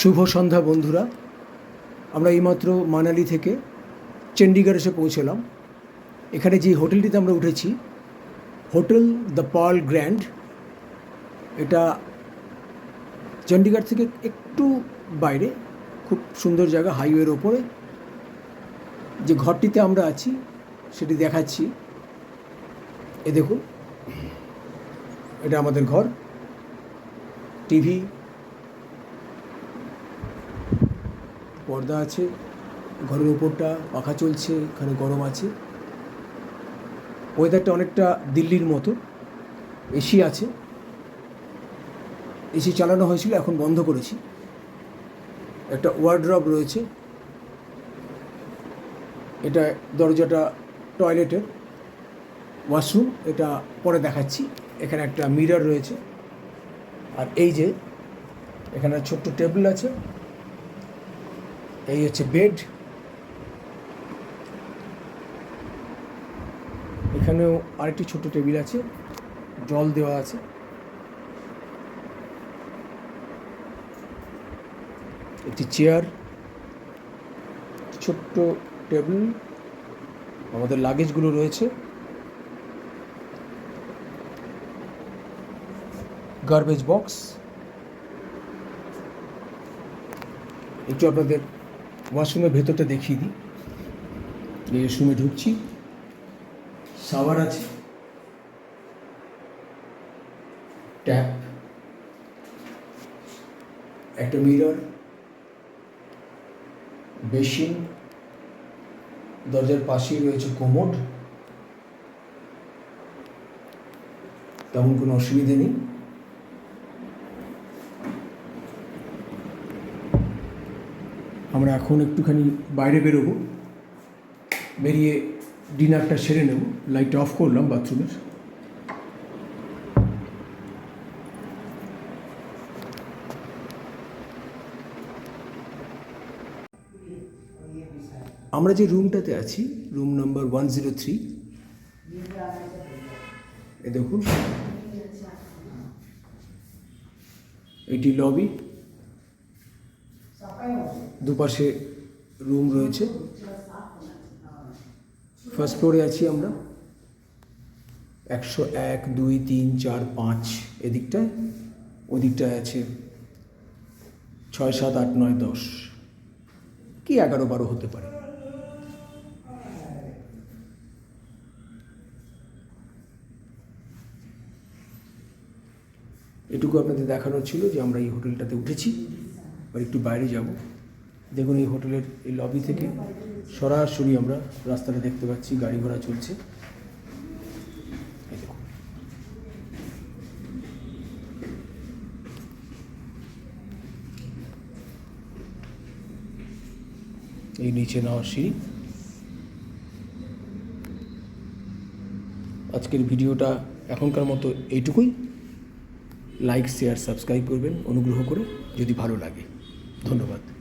শুভ সন্ধ্যা, বন্ধুরা। আমরা এইমাত্র মানালি থেকে চণ্ডীগড় এসে পৌঁছলাম। এখানে যে হোটেলটিতে আমরা উঠেছি, হোটেল দ্য পার্ল গ্র্যান্ড, এটা চণ্ডীগড় থেকে একটু বাইরে, খুব সুন্দর জায়গা, হাইওয়ের ওপরে। যে ঘরটিতে আমরা আছি, সেটি দেখাচ্ছি। এ দেখুন, এটা আমাদের ঘর। টিভি পর্দা আছে, ঘরের উপরটা পাখা চলছে, এখানে গরম আছে। ওয়েদারটা অনেকটা দিল্লির মতো এসি আছে। এসি চালানো হয়েছিল, এখন বন্ধ করেছি। একটা ওয়ার্ড্রপ রয়েছে। এটা দরজাটা টয়লেটের ওয়াশরুম এটা পরে দেখাচ্ছি। এখানে একটা মিরর রয়েছে। আর এই যে, এখানে ছোট্ট টেবিল আছে। এই হচ্ছে বেড এখানেও আরেকটি ছোট্ট টেবিল আছে, জল দেওয়া আছে। একটি চেয়ার ছোট্ট টেবিল আমাদের লাগেজগুলো রয়েছে। গার্বেজ বক্স একটু আপনাদের ওয়াশরুমের ভেতরটা দেখিয়ে দিই। এই ওয়াশরুমে ঢুকছি। শাওয়ার আছে। ট্যাপ একটা মিরর বেসিন দরজার পাশেই রয়েছে কোমোড তেমন কোনো অসুবিধে নেই। আমরা এখন একটুখানি বাইরে বেরোবো। বেরিয়ে ডিনারটা সেরে নেব। লাইটটা অফ করলাম বাথরুমের আমরা যে রুমটাতে আছি room number one zero three এ দেখুন। এটি লবি দুপাশে রুম রয়েছে। ফার্স্ট ফ্লোরে আছি আমরা। একশো এক, দুই, তিন, চার, পাঁচ এদিকটায়, ওদিকটায় আছে ছয়, সাত, আট, নয়, দশ। কি এগারো, বারো হতে পারে। এটুকু আপনাদের দেখানোর ছিল যে আমরা এই হোটেলটাতে উঠেছি। আর একটু বাইরে যাব। দেখুন এই হোটেলের এই লবি থেকে সরাসরি আমরা রাস্তাটা দেখতে পাচ্ছি, গাড়ি ঘোড়া চলছে। এই নিচে নেওয়ার সিঁড়ি। আজকের ভিডিওটা এখনকার মতো এইটুকুই। লাইক, শেয়ার, সাবস্ক্রাইব করবেন, অনুগ্রহ করে যদি ভালো লাগে। ধন্যবাদ।